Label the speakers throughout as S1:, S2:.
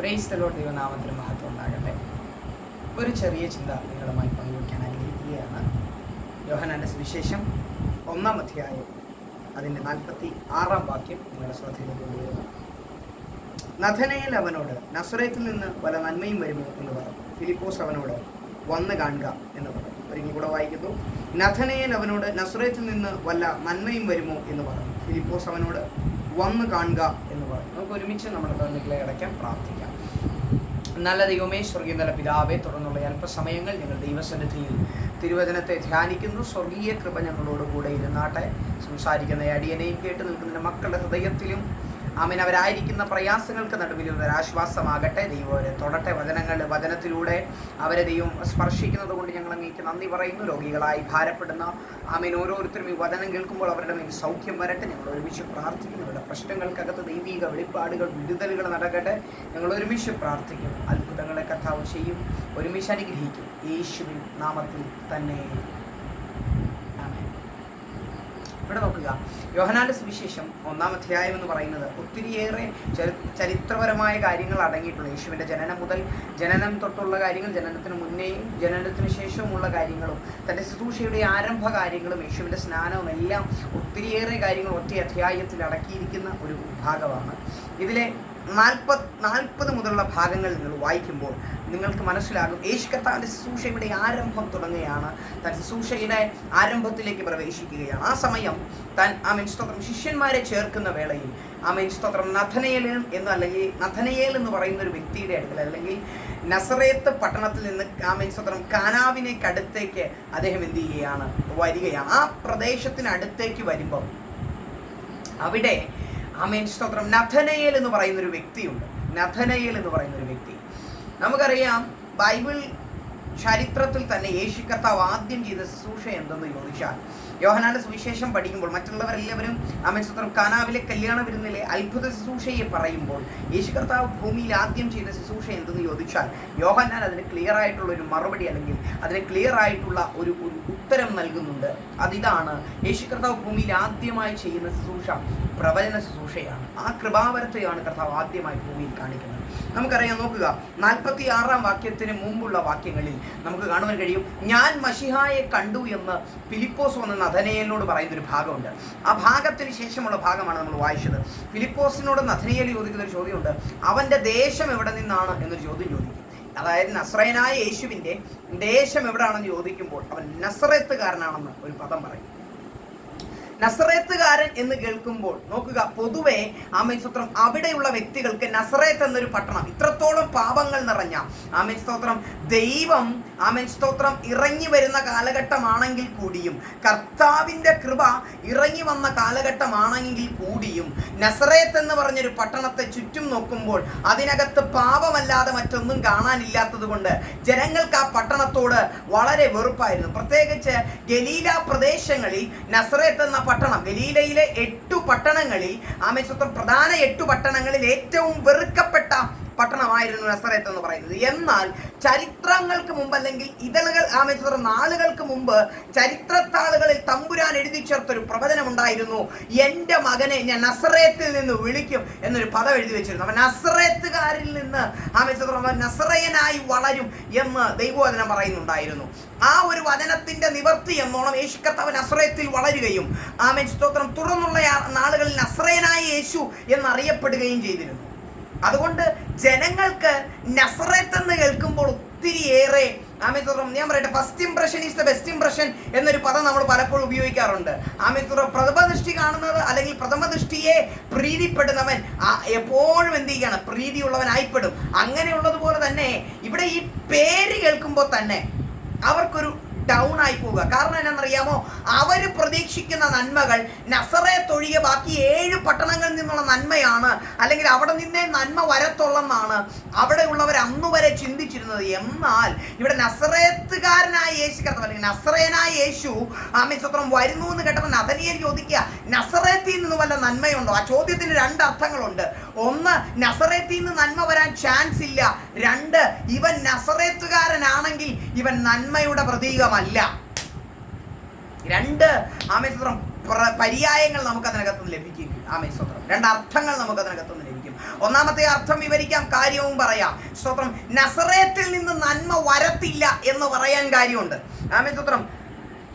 S1: പ്രേസ്തലോ ദൈവനാമത്തിന് മഹത്വം ഉണ്ടാകട്ടെ. ഒരു ചെറിയ ചിന്ത നിങ്ങളുമായി പങ്കുവയ്ക്കാൻ ആഗ്രഹിക്കുകയാണ്. യോഹനാന്റെ സുവിശേഷം ഒന്നാം അധ്യായം അതിന്റെ നാൽപ്പത്തി ആറാം വാക്യം നിങ്ങളുടെ ശ്രദ്ധയിലേക്ക് കൊണ്ടുവരുന്നു. നഥനയിൽ അവനോട് നസുറേത്തിൽ നിന്ന് പല നന്മയും വരുമോ? എന്ന് പറഞ്ഞു. ഫിലിപ്പോസ് അവനോട് വന്ന് കാണുക എന്ന് പറഞ്ഞു. ഒരിക്കൽ കൂടെ വായിക്കുന്നു. നഥനയിൽ അവനോട് നസുറേത്തിൽ നിന്ന് വല്ല നന്മയും വരുമോ? എന്ന് പറഞ്ഞു. ഫിലിപ്പോസ് അവനോട് വന്ന് കാണുക എന്ന് പറഞ്ഞു. നമുക്ക് ഒരുമിച്ച് നമ്മുടെ കണ്ണുകളെ അടയ്ക്കാൻ പ്രാർത്ഥിക്കാം. നല്ല ദൈവമേ സ്വർഗീയ നല്ല പിതാവെ തുടർന്നുള്ള അല്പസമയങ്ങൾ ഞങ്ങൾ ദൈവസന്നിധിയിൽ തിരുവചനത്തെ ധ്യാനിക്കുന്നു. സ്വർഗീയ കൃപ ഞങ്ങളോടുകൂടെ ഇരുന്നാട്ടെ. സംസാരിക്കുന്ന അടിയനെയും കേട്ട് നിൽക്കുന്ന മക്കളുടെ ഹൃദയത്തിലും ആമീൻ. അവരായിരിക്കുന്ന പ്രയാസങ്ങൾക്ക് നടുവിലും ഒരാശ്വാസമാകട്ടെ ദൈവം അവരെ തൊടട്ടെ. വചനങ്ങൾ വചനത്തിലൂടെ അവരെ ദൈവം സ്പർശിക്കുന്നത് കൊണ്ട് ഞങ്ങൾ അങ്ങേക്ക് നന്ദി പറയുന്നു. രോഗികളായി ഭാരപ്പെടുന്ന ആമീൻ. ഓരോരുത്തരും ഈ വചനം കേൾക്കുമ്പോൾ അവരുടെ മേൽ സൗഖ്യം വരട്ടെ. ഞങ്ങൾ ഒരുമിച്ച് പ്രാർത്ഥിക്കുന്നു. അവരുടെ പ്രശ്നങ്ങൾക്കകത്ത് ദൈവിക വെളിപ്പാടുകൾ വിടുതലുകൾ നടക്കട്ടെ. ഞങ്ങൾ ഒരുമിച്ച് പ്രാർത്ഥിക്കും. അത്ഭുതങ്ങളെ കഥാവ് ചെയ്യും. ഒരുമിച്ച് അനുഗ്രഹിക്കും. യേശുവിൻ നാമത്തിൽ തന്നെ. ഇവിടെ നോക്കുക. യോഹനാന്റെ സുവിശേഷം ഒന്നാം അധ്യായം എന്ന് പറയുന്നത് ഒത്തിരിയേറെ ചരിത്രപരമായ കാര്യങ്ങൾ അടങ്ങിയിട്ടുള്ള യേശുവിന്റെ ജനനം മുതൽ ജനനം തൊട്ടുള്ള കാര്യങ്ങൾ ജനനത്തിന് മുന്നേയും ജനനത്തിന് ശേഷവുമുള്ള കാര്യങ്ങളും തന്റെ ശുശ്രൂഷയുടെ ആരംഭ കാര്യങ്ങളും യേശുവിന്റെ സ്നാനവും എല്ലാം ഒത്തിരിയേറെ കാര്യങ്ങൾ ഒറ്റ അധ്യായത്തിൽ അടക്കിയിരിക്കുന്ന ഒരു ഭാഗമാണ്. ഇതിലെ നാൽപ്പത് നാൽപ്പത് മുതലുള്ള ഭാഗങ്ങൾ നിങ്ങൾ വായിക്കുമ്പോൾ നിങ്ങൾക്ക് മനസ്സിലാകും. യേശു കർത്താവിന്റെ ശുശ്രൂഷയുടെ ആരംഭം തുടങ്ങുകയാണ്. താൻ ശുശ്രൂഷയുടെ ആരംഭത്തിലേക്ക് പ്രവേശിക്കുകയാണ്. ആ സമയം താൻ ആ മെൻസ്തോത്രം ശിഷ്യന്മാരെ ചേർക്കുന്ന വേളയിൽ ആ മെൻസ്തോത്രം നഥനയേൽ എന്ന് അല്ലെങ്കിൽ നഥനയേൽ എന്ന് പറയുന്ന ഒരു വ്യക്തിയുടെ അടുക്കൽ അല്ലെങ്കിൽ നസറേത്ത് പട്ടണത്തിൽ നിന്ന് ആ മെൻസ്തോത്രം കാനാവിനേക്കടുത്തേക്ക് അദ്ദേഹം എന്ത് ചെയ്യുകയാണ്? വരികയാണ്. ആ പ്രദേശത്തിനടുത്തേക്ക് വരുമ്പം അവിടെ ആമേൻ. സ്തോത്രം. നഥനയേൽ എന്ന് പറയുന്ന ഒരു വ്യക്തിയുണ്ട്. നഥനയേൽ എന്ന് പറയുന്ന ഒരു വ്യക്തി. നമുക്കറിയാം ബൈബിൾ ചരിത്രത്തിൽ തന്നെ യേശു കർത്താവ് ആദ്യം ചെയ്ത ശുശ്രൂഷ എന്തെന്ന് ചോദിച്ചാൽ യോഹനാന്റെ സുവിശേഷം പഠിക്കുമ്പോൾ മറ്റുള്ളവരെല്ലാവരും ആമേൻ. സ്തോത്രം കാനാവിലെ കല്യാണ വിരുന്നിലെ അത്ഭുത ശുശ്രൂഷയെ പറയുമ്പോൾ യേശു കർത്താവ് ഭൂമിയിൽ ആദ്യം ചെയ്ത ശുശ്രൂഷ എന്തെന്ന് ചോദിച്ചാൽ യോഹന്നാൻ അതിന് ക്ലിയർ ആയിട്ടുള്ള ഒരു മറുപടി അല്ലെങ്കിൽ അതിന് ക്ലിയർ ആയിട്ടുള്ള ഒരു ഒരു ഉത്തരം നൽകുന്നുണ്ട്. അതിതാണ് യേശു കർത്താവ് ഭൂമിയിൽ ആദ്യമായി ചെയ്യുന്ന ശുശ്രൂഷ പ്രവചന ശുശ്രൂഷയാണ്. ആ കൃപാവരത്തെയാണ് കർത്താവ് ആദ്യമായി ഭൂമിയിൽ കാണിക്കുന്നത്. നമുക്കറിയാം നോക്കുക. നാൽപ്പത്തി ആറാം വാക്യത്തിന് മുമ്പുള്ള വാക്യങ്ങളിൽ നമുക്ക് കാണുവാൻ കഴിയും ഞാൻ മഷിഹായെ കണ്ടു എന്ന് ഫിലിപ്പോസ് വന്ന നഥനയേലിനോട് പറയുന്ന ഒരു ഭാഗമുണ്ട്. ആ ഭാഗത്തിന് ശേഷമുള്ള ഭാഗമാണ് നമ്മൾ വായിച്ചത്. ഫിലിപ്പോസിനോട് നഥനയേൽ ചോദിക്കുന്ന ഒരു ചോദ്യമുണ്ട് അവന്റെ ദേശം എവിടെ നിന്നാണ്? എന്നൊരു ചോദ്യം ചോദിക്കും. അതായത് നസ്രയനായ യേശുവിന്റെ ദേശം എവിടെയാണെന്ന് ചോദിക്കുമ്പോൾ അവൻ നസ്രത്തുകാരനാണെന്ന് ഒരു പദം പറയും. നസറേത്തുകാരൻ എന്ന് കേൾക്കുമ്പോൾ നോക്കുക പൊതുവെ ആമേ സ്തോത്രം അവിടെയുള്ള വ്യക്തികൾക്ക് നസറേത്ത് എന്നൊരു പട്ടണം. ഇത്രത്തോളം പാപങ്ങൾ നിറഞ്ഞ ആമേ സ്തോത്രം ദൈവം ആമേ സ്തോത്രം ഇറങ്ങി വരുന്ന കാലഘട്ടമാണെങ്കിൽ കൂടിയും കർത്താവിന്റെ കൃപ ഇറങ്ങി വന്ന കാലഘട്ടമാണെങ്കിൽ കൂടിയും നസറേത്ത് എന്ന് പറഞ്ഞൊരു പട്ടണത്തെ ചുറ്റും നോക്കുമ്പോൾ അതിനകത്ത് പാപമല്ലാതെ മറ്റൊന്നും കാണാനില്ലാത്തത് കൊണ്ട് ജനങ്ങൾക്ക് ആ പട്ടണത്തോട് വളരെ വെറുപ്പായിരുന്നു. പ്രത്യേകിച്ച് ഗലീല പ്രദേശങ്ങളിൽ നസറേത്ത് എന്ന പട്ടണം. ഗലീലയിലെ എട്ടു പട്ടണങ്ങളിൽ ആമേശ്വത്രം പ്രധാന എട്ടു പട്ടണങ്ങളിൽ ഏറ്റവും വെറുക്കപ്പെട്ട പട്ടണമായിരുന്നു നസറേത്ത് എന്ന് പറയുന്നത്. എന്നാൽ ചരിത്രങ്ങൾക്ക് മുമ്പ് അല്ലെങ്കിൽ ഇതളുകൾ ആമേശ്വര നാളുകൾക്ക് മുമ്പ് ചരിത്രത്താളുകളിൽ തമ്പുരാൻ എഴുതി ചേർത്തൊരു പ്രവചനം ഉണ്ടായിരുന്നു. എന്റെ മകനെ ഞാൻ നസറേത്തിൽ നിന്ന് വിളിക്കും എന്നൊരു പദം എഴുതി വെച്ചിരുന്നു. അവൻ നസറേത്തുകാരിൽ നിന്ന് ആമേശ്വര നസറയനായി വളരും എന്ന് ദൈവവചനം പറയുന്നുണ്ടായിരുന്നു. ആ ഒരു വചനത്തിന്റെ നിവർത്തി എന്നോണം യേശു കർത്താവ് നസ്രയത്തിൽ വളരുകയും ആമേൻ സ്തോത്രം. തുടർന്നുള്ള നാളുകളിൽ നസ്രയനായ യേശു എന്നറിയപ്പെടുകയും ചെയ്തിരുന്നു. അതുകൊണ്ട് ജനങ്ങൾക്ക് നസറത്ത് എന്ന് കേൾക്കുമ്പോൾ ഒത്തിരിയേറെ സ്തോത്രം ഞാൻ പറയട്ടെ first impression is the best impression എന്നൊരു പദം നമ്മൾ പലപ്പോഴും ഉപയോഗിക്കാറുണ്ട്. ആമേൻ സ്തോത്രം പ്രഥമ ദൃഷ്ടി കാണുന്നത് അല്ലെങ്കിൽ പ്രഥമ ദൃഷ്ടിയെ പ്രീതിപ്പെടുന്നവൻ എപ്പോഴും എന്ത് ചെയ്യാണ്? പ്രീതിയുള്ളവനായിപ്പെടും അങ്ങനെയുള്ളതുപോലെ തന്നെ ഇവിടെ ഈ പേര് കേൾക്കുമ്പോൾ തന്നെ അവർക്കൊരു ഡൗൺ ആയി പോവുക. കാരണം എന്നാണെന്നറിയാമോ? അവർ പ്രതീക്ഷിക്കുന്ന നന്മകൾ നസറെ തൊഴിയ ബാക്കി ഏഴ് പട്ടണങ്ങളിൽ നിന്നുള്ള നന്മയാണ് അല്ലെങ്കിൽ അവിടെ നിന്നേ നന്മ വരത്തുള്ളെന്നാണ് അവിടെ ഉള്ളവർ അന്നു വരെ ചിന്തിച്ചിരുന്നത്. എന്നാൽ ഇവിടെ നസറേത്തുകാരനായ യേശു കർത്താവ് അല്ലെങ്കിൽ നസറേനായ യേശു ആമേ സ്വത്രം വരുന്നു എന്ന് കേട്ടപ്പോൾ നദനിയെ ചോദിക്കുക നസറേത്തിൽ നിന്ന് വല്ല നന്മയുണ്ടോ? ആ ചോദ്യത്തിന് രണ്ട് അർത്ഥങ്ങളുണ്ട്. ഒന്ന് നസറേത്തിൽ നിന്ന് നന്മ വരാൻ ചാൻസ് ഇല്ല. രണ്ട് ഇവൻ നസറേത്തുകാരനാണെങ്കിൽ ഇവൻ നന്മയുടെ പ്രതീകമല്ല രണ്ട് ആമേശ്വത്രം പര്യായങ്ങൾ നമുക്ക് അതിനകത്ത് നിന്ന് ലഭിക്കും. ആമേശ്വത്രം രണ്ട് അർത്ഥങ്ങൾ നമുക്ക് അതിനകത്ത് നിന്ന് ലഭിക്കും. ഒന്നാമത്തെ അർത്ഥം വിവരിക്കാം കാര്യവും പറയാം. സ്വത്രം നസറേത്തിൽ നിന്ന് നന്മ വരത്തില്ല എന്ന് പറയാൻ കാര്യമുണ്ട്. ആമേ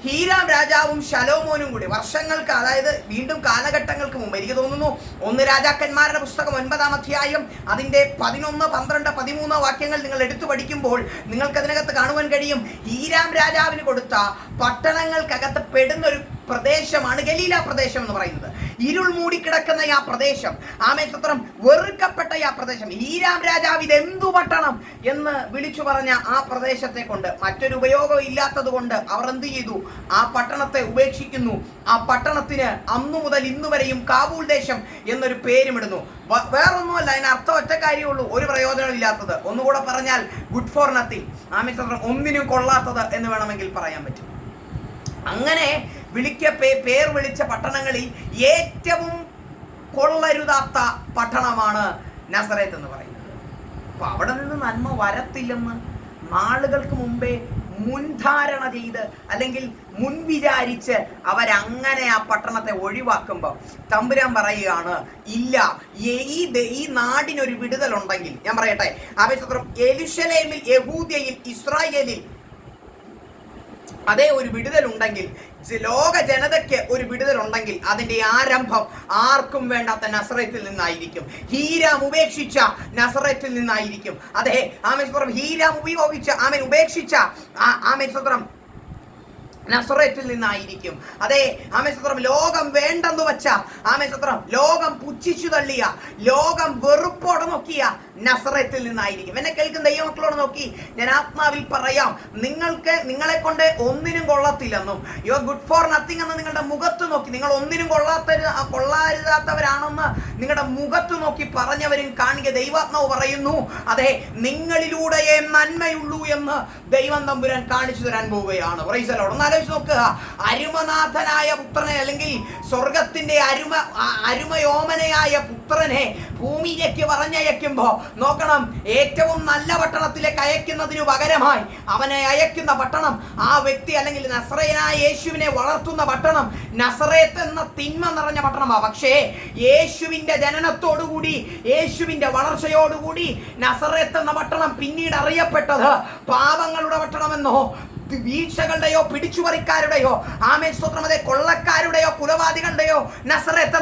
S1: ഹീരാം രാജാവും ശലോമോനും കൂടി വർഷങ്ങൾക്ക് അതായത് വീണ്ടും കാലഘട്ടങ്ങൾക്ക് മുമ്പ് എനിക്ക് തോന്നുന്നു ഒന്ന് രാജാക്കന്മാരുടെ പുസ്തകം ഒൻപതാം അധ്യായം അതിന്റെ പതിനൊന്ന് പന്ത്രണ്ട് പതിമൂന്ന് വാക്യങ്ങൾ നിങ്ങൾ എടുത്തു പഠിക്കുമ്പോൾ നിങ്ങൾക്ക് അതിനകത്ത് കാണുവാൻ കഴിയും. ഹീരാം രാജാവിന് കൊടുത്ത പട്ടണങ്ങൾക്കകത്ത് പെടുന്ന ഒരു പ്രദേശമാണ് ഗലീല പ്രദേശം എന്ന് പറയുന്നത്. ഇരുൾ മൂടിക്കിടക്കുന്ന ആ പ്രദേശം. ആമേ ചിത്രം വെറുക്കപ്പെട്ട ആ പ്രദേശം. ഹീരാം രാജാവ് ഇത് എന്തു പട്ടണം എന്ന് വിളിച്ചു പറഞ്ഞ ആ പ്രദേശത്തെ കൊണ്ട് മറ്റൊരു ഉപയോഗം ഇല്ലാത്തത് കൊണ്ട് അവർ എന്ത് ചെയ്തു? ആ പട്ടണത്തെ ഉപേക്ഷിക്കുന്നു. ആ പട്ടണത്തിന് അന്നു മുതൽ ഇന്നു വരെയും കാബൂൾ ദേശം എന്നൊരു പേരുമിടുന്നു. വേറൊന്നുമല്ല അതിന് അർത്ഥം ഒറ്റ കാര്യമുള്ളൂ ഒരു പ്രയോജനം ഇല്ലാത്തത്. ഒന്നുകൂടെ പറഞ്ഞാൽ ഗുഡ് ഫോർ നത്തിങ് ആമേശത്രം ഒന്നിനും കൊള്ളാത്തത് എന്ന് വേണമെങ്കിൽ പറയാൻ പറ്റും. അങ്ങനെ വിളിക്ക പേർ വിളിച്ച പട്ടണങ്ങളിൽ ഏറ്റവും കൊള്ളരുതാത്ത പട്ടണമാണ് നസറേത്ത് എന്ന് പറയുന്നത്. അപ്പൊ അവിടെ നിന്ന് നന്മ വരത്തില്ലെന്ന് നാളുകൾക്ക് മുമ്പേ മുൻധാരണ ചെയ്ത് അല്ലെങ്കിൽ മുൻവിചാരിച്ച് അവരങ്ങനെ ആ പട്ടണത്തെ ഒഴിവാക്കുമ്പോൾ തമ്പുരാൻ പറയുകയാണ് ഇല്ല ഈ- ഈ നാടിനൊരു വിടുതലുണ്ടെങ്കിൽ ഞാൻ പറയട്ടെ ആവേശത്രം എലുഷലേമിൽ യഹൂദ്യയിൽ ഇസ്രായേലിൽ അതേ ഒരു വിടുതലുണ്ടെങ്കിൽ ലോക ജനതയ്ക്ക് ഒരു വിടുതലുണ്ടെങ്കിൽ അതിന്റെ ആരംഭം ആർക്കും വേണ്ടാത്ത നസറത്തിൽ നിന്നായിരിക്കും. ഹീരാം ഉപേക്ഷിച്ച നസറത്തിൽ നിന്നായിരിക്കും. അതെ ആമേശ്വരം ഹീരാം ഉപയോഗിച്ച ആമൻ ഉപേക്ഷിച്ച ആമേശ്വരം നസറേറ്റിൽ നിന്നായിരിക്കും. അതെ ആമേ സത്രം ലോകം വേണ്ടെന്ന് വച്ച ആമേ സത്രം ലോകം പുച്ഛിച്ചു തള്ളിയ ലോകം വെറുപ്പോടെ നോക്കിയ നസറേറ്റിൽ നിന്നായിരിക്കും. എന്നെ കേൾക്കുന്ന ദൈവമക്കളോട് നോക്കി ഞാൻ ആത്മാവിൽ പറയാം നിങ്ങൾക്ക് നിങ്ങളെ കൊണ്ട് ഒന്നിനും കൊള്ളത്തില്ലെന്നും യു ഗുഡ് ഫോർ നത്തിങ് എന്ന് നിങ്ങളുടെ മുഖത്ത് നോക്കി നിങ്ങൾ ഒന്നിനും കൊള്ളാത്ത കൊള്ളാരുതാത്തവരാണെന്ന് നിങ്ങളുടെ മുഖത്ത് നോക്കി പറഞ്ഞവരും കാണുക ദൈവാത്മാവ് പറയുന്നു. അതെ നിങ്ങളിലൂടെയേ നന്മയുള്ളൂ എന്ന് ദൈവം തമ്പുരാൻ കാണിച്ചു തരാൻ പോവുകയാണ്. ഒന്ന് ആലോചിച്ച് നോക്കുക. അരുമനാഥനായ പുത്രനെ അല്ലെങ്കിൽ സ്വർഗത്തിന്റെ അരുമ അരുമയോമനയായ അരുമയോമനയായ പുത്രനെ ഭൂമിയിലേക്ക് പറഞ്ഞയക്കുമ്പോ നോക്കണം ഏറ്റവും നല്ല പട്ടണത്തിലേക്ക് അയക്കുന്നതിനു പകരമായി അവനെ അയക്കുന്ന പട്ടണം ആ വ്യക്തി അല്ലെങ്കിൽ നസറയനായ യേശുവിനെ വളർത്തുന്ന പട്ടണം നസറേത്ത് എന്ന തിന്മ നിറഞ്ഞ പട്ടണമാണ് പക്ഷേ യേശുവിന്റെ ജനനത്തോടുകൂടി യേശുവിന്റെ വളർച്ചയോടുകൂടി നസറേത്ത് എന്ന പട്ടണം പിന്നീട് അറിയപ്പെട്ടത് പാപങ്ങളുടെ പട്ടണമെന്നോ വീഴ്ചകളുടെയോ പിടിച്ചുപറിക്കാരുടെയോ ആമേ സ്തോത്രം അതെ കൊള്ളക്കാരുടെയോ കുലവാദികളുടെയോ നസറത്ത്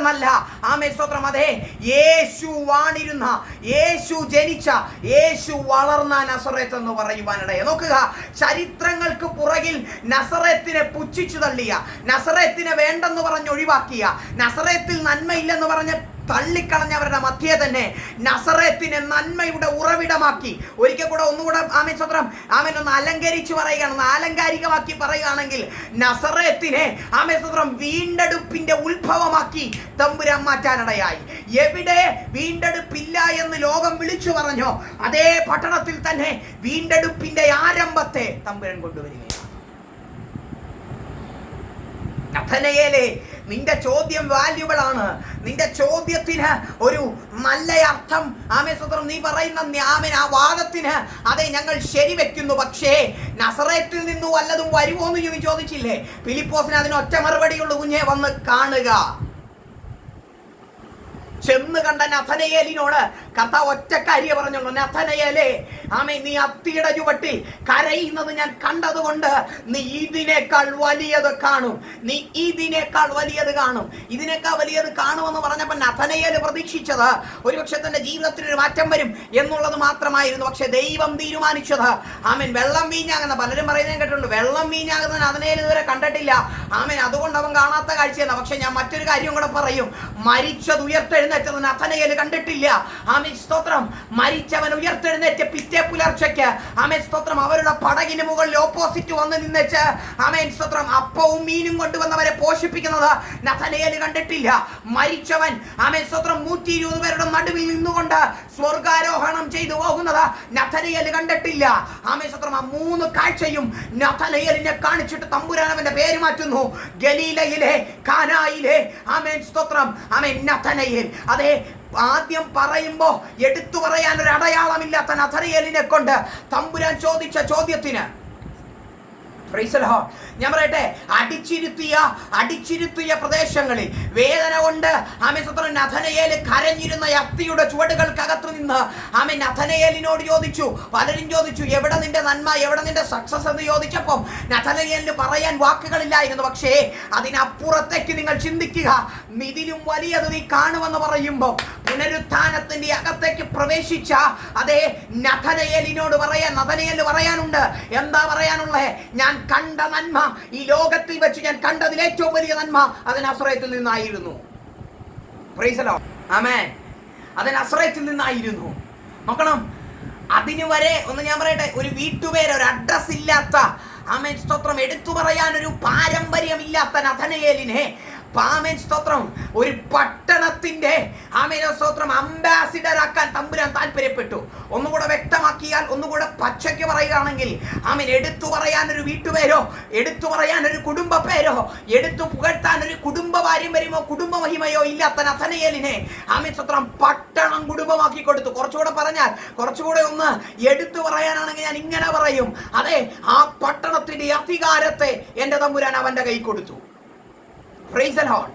S1: ആമേ സ്തോത്രം അതെ യേശു വാണിരുന്ന യേശു ജനിച്ച യേശു വളർന്ന നസറത്ത് എന്ന് പറയുവാനിടയെ. നോക്കുക ചരിത്രങ്ങൾക്ക് പുറകിൽ നസറത്തിനെ പുച്ഛിച്ചു തള്ളിയ നസറത്തിനെ വേണ്ടെന്ന് പറഞ്ഞ് ഒഴിവാക്കിയ നസറത്തിൽ നന്മയില്ലെന്ന് പറഞ്ഞ് തള്ളിക്കളഞ്ഞവരുടെ മധ്യേ തന്നെ നസറേത്തിനെ നന്മയുടെ ഉറവിടമാക്കി. ഒരിക്കൽ കൂടെ ഒന്നുകൂടെ ആമൻ സ്വത്രം ആമൻ ഒന്ന് അലങ്കരിച്ച് പറയുകയാണ് ഒന്ന് ആലങ്കാരികമാക്കി പറയുകയാണെങ്കിൽ നസറേത്തിനെ ആമൻ സ്വത്രം വീണ്ടെടുപ്പിന്റെ ഉത്ഭവമാക്കി തമ്പുരാൻ മാറ്റാനിടയായി. എവിടെ വീണ്ടെടുപ്പില്ല എന്ന് ലോകം വിളിച്ചു പറഞ്ഞോ അതേ പട്ടണത്തിൽ തന്നെ വീണ്ടെടുപ്പിന്റെ ആരംഭത്തെ തമ്പുരൻ കൊണ്ടുവരികയാണ്. നിന്റെ ചോദ്യം വാല്യുബിൾ ആണ്. നിന്റെ ചോദ്യത്തിന് ഒരു നല്ല അർത്ഥം. ആമേ സ്വതന്ത്രം നീ പറയുന്ന ആമേൻ ആ വാദത്തിന്. അതെ ഞങ്ങൾ ശരിവെക്കുന്നു. പക്ഷേ നസറേറ്റിൽ നിന്നു വല്ലതും വരുമോ എന്ന് ചോദി ചോദിച്ചില്ലേ? ഫിലിപ്പോസിന് അതിന് ഒറ്റ മറുപടിയുള്ള കുഞ്ഞെ വന്ന് കാണുക. ചെന്ന് കണ്ട നഥനയേലിനോട് കഥ ഒറ്റ കരിയ പറഞ്ഞോളൂ നഥനയലേ ആമേ നീ അത്തിയുടെ ചുവട്ടിൽ കരയുന്നത് ഞാൻ കണ്ടതുകൊണ്ട് നീ ഇതിനേക്കാൾ വലിയത് കാണും. നീ ഇതിനേക്കാൾ വലിയത് കാണും. ഇതിനേക്കാൾ വലിയത് കാണുമെന്ന് പറഞ്ഞപ്പോൾ നഥനയൽ പ്രതീക്ഷിച്ചത് ഒരുപക്ഷെ തന്റെ ജീവിതത്തിൽ ഒരു മാറ്റം വരും എന്നുള്ളത് മാത്രമായിരുന്നു. പക്ഷെ ദൈവം തീരുമാനിച്ചത്. ആമൻ വെള്ളം വീഞ്ഞാകുന്ന പലരും പറയുന്നത് കേട്ടിട്ടുണ്ട് വെള്ളം വീഞ്ഞാകുന്ന നഥനയൽ ഇതുവരെ കണ്ടിട്ടില്ല. ആമൻ അതുകൊണ്ട് അവൻ കാണാത്ത കാഴ്ചയല്ല. പക്ഷെ ഞാൻ മറ്റൊരു കാര്യം കൂടെ പറയും. മരിച്ചത് ഉയർത്തെഴുന്നേറ്റത് നഥനയൽ കണ്ടിട്ടില്ല. ആമൻ സ്തോത്രം. മരിച്ചവൻ ഉയർത്തെഴുന്നേറ്റ് പിറ്റേ പുലർച്ചയ്ക്ക്. ആമേൻ സ്തോത്രം. അവരുടെ പടകിന് മുകളിൽ ഓപ്പോസിറ്റ് വന്ന് നിന്നേച്ച് ആമേൻ സ്തോത്രം. അപ്പവും മീനും കൊണ്ടുവന്നവരെ പോഷിപ്പിക്കുന്നത് നഥനയേൽ കണ്ടിട്ടില്ല. മരിച്ചവൻ ആമേൻ സ്തോത്രം നൂറ്റി ഇരുപത് പേരുടെ നടുവിൽ നിന്നുകൊണ്ട് സ്വർഗാരോഹണം ചെയ്തു പോകുന്നത് നഥനയേൽ കണ്ടിട്ടില്ല. ആമേൻ സ്തോത്രം. ആ മൂന്ന് കാഴ്ചയും നഥനയേലിനെ കാണിച്ചിട്ട് തമ്പുരാൻ അവന്റെ പേര് മാറ്റുന്നു. ഗലീലയിലെ കാനായിലെ ആമേൻ സ്തോത്രം. ആമേൻ നഥനയേൽ. അതെ ആദ്യം പറയുമ്പോ എടുത്തു പറയാൻ ഒരു അടയാളമില്ലാത്ത നഥനയേലിനെ കൊണ്ട് തമ്പുരാൻ ചോദിച്ച ചോദ്യത്തിന് ഞാൻ പറയട്ടെ അടിച്ചിരുത്തിയ അടിച്ചിരുത്തിയ പ്രദേശങ്ങളിൽ വേദന കൊണ്ട് ആമേ നഥനയേൽ കരഞ്ഞിരുന്ന യക്തിയുടെ ചുവടുകൾക്കകത്തു നിന്ന് ആമേ നഥനയേലിനോട് ചോദിച്ചു പലരും ചോദിച്ചു എവിടെ നിന്റെ നന്മ? എവിടെ നിന്റെ സക്സസ് എന്ന് ചോദിച്ചപ്പം നഥനയേലിന് പറയാൻ വാക്കുകളില്ലായിരുന്നു. പക്ഷേ അതിനപ്പുറത്തേക്ക് നിങ്ങൾ ചിന്തിക്കുക നിതിലും വലിയത് നീ കാണുമെന്ന് പറയുമ്പോൾ പുനരുത്ഥാനത്തിന്റെ അകത്തേക്ക് പ്രവേശിച്ച അതേ നഥനയേലിനോട് പറയാൻ നഥനയേലിന് പറയാനുണ്ട്. എന്താ പറയാനുള്ളത് ഞാൻ കണ്ട നന്മ. ഈ ലോകത്തിൽ വെച്ച് ഞാൻ കണ്ടതിൽ ഏറ്റവും വലിയ നന്മ അതിന് അസ്രയത്തിൽ നിന്നായിരുന്നു ആമേൻ അതിന് അശ്രയത്തിൽ നിന്നായിരുന്നു. നോക്കണം അതിനു വരെ ഒന്ന് ഞാൻ പറയട്ടെ ഒരു വീട്ടുപേര് ഒരു അഡ്രസ് ഇല്ലാത്ത ആമേ സ്തോത്രം എടുത്തു പറയാൻ ഒരു പാരമ്പര്യമില്ലാത്ത നഥനയേലിനെ പാമേൻ സ്തോത്രം. ഒരു പട്ടണത്തിന്റെ ആമേന സ്തോത്രം അംബാസിഡർ ആക്കാൻ തമ്പുരാൻ താല്പര്യപ്പെട്ടു. ഒന്നുകൂടെ വ്യക്തമാക്കിയാൽ ഒന്നുകൂടെ പച്ചയ്ക്ക് പറയുകയാണെങ്കിൽ ആമീൻ എടുത്തു പറയാൻ ഒരു വീട്ടുപേരോ എടുത്തു പറയാൻ ഒരു കുടുംബ പേരോ എടുത്തു പുകഴ്ത്താൻ ഒരു കുടുംബ പാരമ്പര്യമോ കുടുംബ മഹിമയോ ഇല്ലാത്ത നഥനയലിനെ ആമേൻ സ്തോത്രം പട്ടണം കുടുംബമാക്കി കൊടുത്തു. കുറച്ചുകൂടെ പറഞ്ഞാൽ കുറച്ചുകൂടെ ഒന്ന് എടുത്തു പറയാനാണെങ്കിൽ ഞാൻ ഇങ്ങനെ പറയും. അതെ ആ പട്ടണത്തിന്റെ അധികാരത്തെ എന്റെ തമ്പുരാൻ അവന്റെ കൈ കൊടുത്തു. Raise the lord.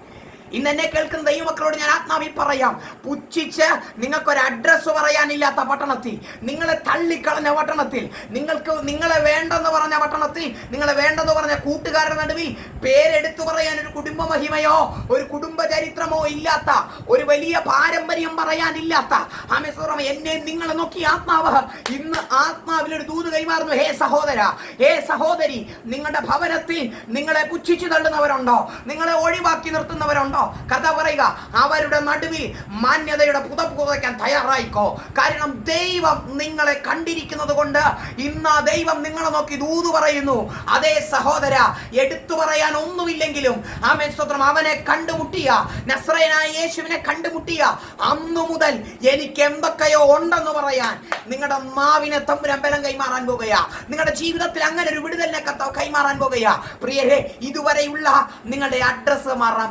S1: ഇന്ന് എന്നെ കേൾക്കുന്ന ദൈവമക്കളോട് ഞാൻ ആത്മാവിൽ പറയാം. പുച്ഛിച്ച് നിങ്ങൾക്കൊരു അഡ്രസ്സ് പറയാനില്ലാത്ത പട്ടണത്തിൽ നിങ്ങളെ തള്ളിക്കളഞ്ഞ പട്ടണത്തിൽ നിങ്ങൾക്ക് നിങ്ങളെ വേണ്ടെന്ന് പറഞ്ഞ പട്ടണത്തിൽ നിങ്ങളെ വേണ്ടെന്ന് പറഞ്ഞ കൂട്ടുകാരുടെ നടുവിൽ പേരെടുത്തു പറയാൻ ഒരു കുടുംബ മഹിമയോ ഒരു കുടുംബ ചരിത്രമോ ഇല്ലാത്ത ഒരു വലിയ പാരമ്പര്യം പറയാനില്ലാത്ത ആമേശ്വരം എന്നെ നിങ്ങളെ നോക്കി ആത്മാവ്. ഇന്ന് ആത്മാവിൽ ഒരു ദൂത് കൈമാറുന്നു. ഹേ സഹോദര ഹേ സഹോദരി നിങ്ങളുടെ ഭവനത്തിൽ നിങ്ങളെ പുച്ഛിച്ചു തള്ളുന്നവരുണ്ടോ? നിങ്ങളെ ഒഴിവാക്കി നിർത്തുന്നവരുണ്ടോ? കഥ പറയുക അവരുടെ നടുവിൽ മാന്യതയുടെ പുതപ്പ് പുതയ്ക്കാൻ തയ്യാറായിക്കോ? കാരണം ദൈവം നിങ്ങളെ കണ്ടിരിക്കുന്നത് കൊണ്ട് ഇന്ന് ദൈവം നിങ്ങളെ നോക്കി ദൂത് പറയുന്നു. അതേ സഹോദര എടുത്തു പറയാൻ ഒന്നുമില്ലെങ്കിലും ആമേ സ്തോത്രം. അവനെ കണ്ടുമുട്ടിയ നസ്രയനായ യേശുവിനെ കണ്ടുമുട്ടിയ അന്നു മുതൽ എനിക്ക് എന്തൊക്കെയോ ഉണ്ടെന്ന് പറയാൻ നിങ്ങളുടെ മാവിനെ തമ്പുരാൻ ബലം കൈമാറാൻ പോകുകയാ. നിങ്ങളുടെ ജീവിതത്തിൽ അങ്ങനെ ഒരു വിടുതലിനെ കൈമാറാൻ പോകുകയാ. പ്രിയരെ ഇതുവരെയുള്ള നിങ്ങളുടെ അഡ്രസ്സ് മാറാൻ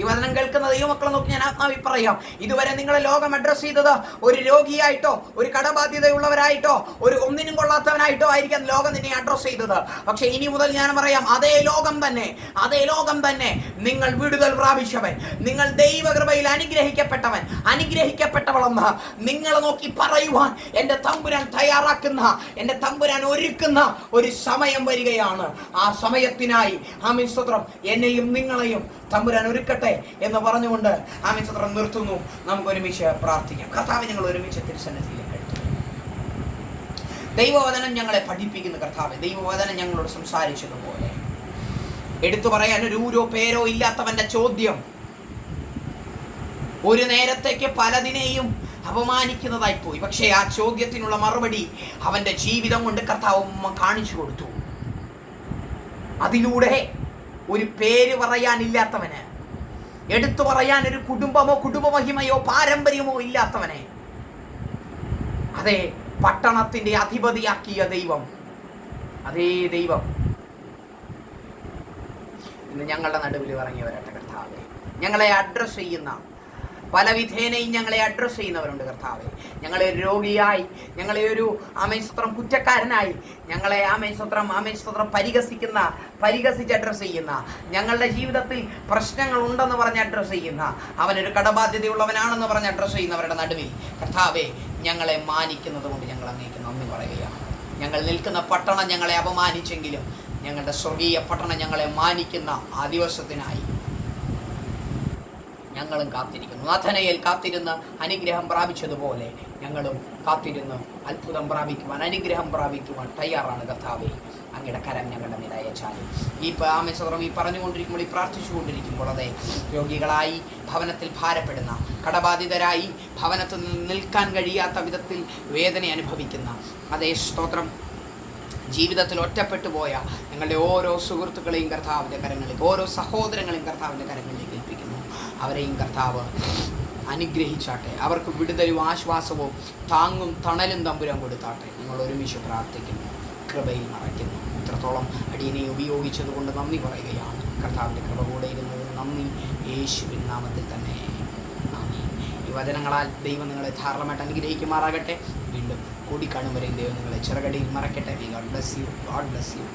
S1: ഈ വചനം കേൾക്കുന്ന ദൈവമക്കളെ നോക്കി ഞാൻ ആത്മാവി പറയാം. ഇതുവരെ നിങ്ങളെ ലോകം അഡ്രസ്സ് ചെയ്തത് ഒരു രോഗിയായിട്ടോ ഒരു കടബാധ്യതയുള്ളവരായിട്ടോ ഒരു ഒന്നിനും കൊള്ളാത്തവനായിട്ടോ ആയിരിക്കാം ലോകം നിന്നെ അഡ്രസ്സ് ചെയ്തത്. പക്ഷെ ഇനി മുതൽ ഞാൻ പറയാം അതേ ലോകം തന്നെ അതേ ലോകം തന്നെ നിങ്ങൾ വിടുതൽ പ്രാപിച്ചവൻ നിങ്ങൾ ദൈവകൃപയിൽ അനുഗ്രഹിക്കപ്പെട്ടവൻ അനുഗ്രഹിക്കപ്പെട്ടവളെന്ന് നിങ്ങളെ നോക്കി പറയുവാൻ എന്റെ തമ്പുരാൻ തയ്യാറാക്കുന്ന എന്റെ തമ്പുരാൻ ഒരുക്കുന്ന ഒരു സമയം വരികയാണ്. ആ സമയത്തിനായി ആ മിസ്ത്രം എന്നെയും നിങ്ങളെയും തമ്പുരാൻ ഒരുക്കട്ടെ എന്ന് പറഞ്ഞുകൊണ്ട് ആ ചിത്രം നിർത്തുന്നു. നമുക്ക് ഒരുമിച്ച് പ്രാർത്ഥിക്കാം. കർത്താവ് ഞങ്ങൾ ഒരുമിച്ച് തിരുസന്നിധിയിലേക്ക് ദൈവവചനം ഞങ്ങളെ പഠിപ്പിക്കുന്ന കർത്താവ്. ദൈവവചനം ഞങ്ങളോട് സംസാരിച്ചതുപോലെ. എടുത്തു പറയാൻ ഒരു ഊരോ പേരോ ഇല്ലാത്തവന്റെ ചോദ്യം. ഒരു നേരത്തേക്ക് പലതിനെയും അപമാനിക്കുന്നതായി പോയി. പക്ഷേ ആ ചോദ്യത്തിനുള്ള മറുപടി അവന്റെ ജീവിതം കൊണ്ട് കർത്താവ് കാണിച്ചു കൊടുത്തു. അതിലൂടെ ഒരു പേര് പറയാനില്ലാത്തവന് എടുത്തു പറയാൻ ഒരു കുടുംബമോ കുടുംബമഹിമയോ പാരമ്പര്യമോ ഇല്ലാത്തവനെ. അതെ പട്ടണത്തിന്റെ അധിപതിയാക്കിയ ദൈവം. അതേ ദൈവം. ഇന്ന് ഞങ്ങളുടെ നടുവിൽ ഇറങ്ങി വരട്ടെ കർത്താവെ. ഞങ്ങളെ അഡ്രസ് ചെയ്യുന്ന പല വിധേനയും ഞങ്ങളെ അഡ്രസ്സ് ചെയ്യുന്നവരുണ്ട് കർത്താവെ. ഞങ്ങളെ രോഗിയായി ഞങ്ങളെ ഒരു ആമേശ്വത്രം കുറ്റക്കാരനായി ഞങ്ങളെ ആമേശ്വത്രം ആമേശ്വത്രം പരിഹസിക്കുന്ന പരിഹസിച്ച് അഡ്രസ്സ് ചെയ്യുന്ന ഞങ്ങളുടെ ജീവിതത്തിൽ പ്രശ്നങ്ങൾ ഉണ്ടെന്ന് പറഞ്ഞ് അഡ്രസ്സ് ചെയ്യുന്ന അവനൊരു കടബാധ്യതയുള്ളവനാണെന്ന് പറഞ്ഞ് അഡ്രസ്സ് ചെയ്യുന്നവരുടെ നടുവിൽ കർത്താവെ ഞങ്ങളെ മാനിക്കുന്നത് കൊണ്ട് ഞങ്ങൾ അങ്ങേക്ക് നന്ദി പറയുകയാണ്. ഞങ്ങൾ നിൽക്കുന്ന പട്ടണം ഞങ്ങളെ അപമാനിച്ചെങ്കിലും ഞങ്ങളുടെ സ്വർഗീയ പട്ടണം ഞങ്ങളെ മാനിക്കുന്ന ആ ദിവസത്തിനായി ഞങ്ങളും കാത്തിരിക്കുന്നു. നാഥനയിൽ കാത്തിരുന്ന് അനുഗ്രഹം പ്രാപിച്ചതുപോലെ ഞങ്ങളും കാത്തിരുന്ന് അത്ഭുതം പ്രാപിക്കുവാൻ അനുഗ്രഹം പ്രാപിക്കുവാൻ തയ്യാറാണ് കർത്താവെ. അങ്ങയുടെ കരം ഞങ്ങളുടെ അയച്ചാലും. ഈ ആമേശ്വരം ഈ പറഞ്ഞുകൊണ്ടിരിക്കുമ്പോൾ ഈ പ്രാർത്ഥിച്ചുകൊണ്ടിരിക്കുമ്പോൾ അതെ രോഗികളായി ഭവനത്തിൽ ഭാരപ്പെടുന്ന കടബാധിതരായി ഭവനത്തിൽ നിൽക്കാൻ കഴിയാത്ത വിധത്തിൽ വേദന അനുഭവിക്കുന്ന അതേ സ്തോത്രം ജീവിതത്തിൽ ഒറ്റപ്പെട്ടു പോയ ഞങ്ങളുടെ ഓരോ സുഹൃത്തുക്കളെയും കർത്താവിന്റെ കരങ്ങളിലേക്ക് ഓരോ സഹോദരങ്ങളെയും കർത്താവിന്റെ കരങ്ങളിലേക്ക് ഏൽപ്പിക്കുന്നു. അവരെയും കർത്താവ് അനുഗ്രഹിച്ചാട്ടെ. അവർക്ക് വിടുതലും ആശ്വാസവും താങ്ങും തണലും തമ്പുരാൻ കൊടുത്താട്ടെ. നിങ്ങൾ ഒരുമിച്ച് പ്രാർത്ഥിക്കുന്നു. കൃപയിൽ മറയ്ക്കുന്നു ഇത്രത്തോളം അടിയനെ ഉപയോഗിച്ചത് കൊണ്ട് നന്ദി പറയുകയാണ്. കർത്താവിന്റെ കൃപ കൂടെ ഇരുന്നതിന് നന്ദി. യേശുവിൻ നാമത്തിൽ തന്നെ. നന്ദി ഈ വചനങ്ങളാൽ ദൈവം നിങ്ങളെ ധാരാളമായിട്ട് അനുഗ്രഹിക്കുമാറാകട്ടെ. വീണ്ടും കൂടിക്കാണും വരെയും ദൈവം നിങ്ങളെ ചെറുകടിയിൽ മറക്കട്ടെ God bless you God bless you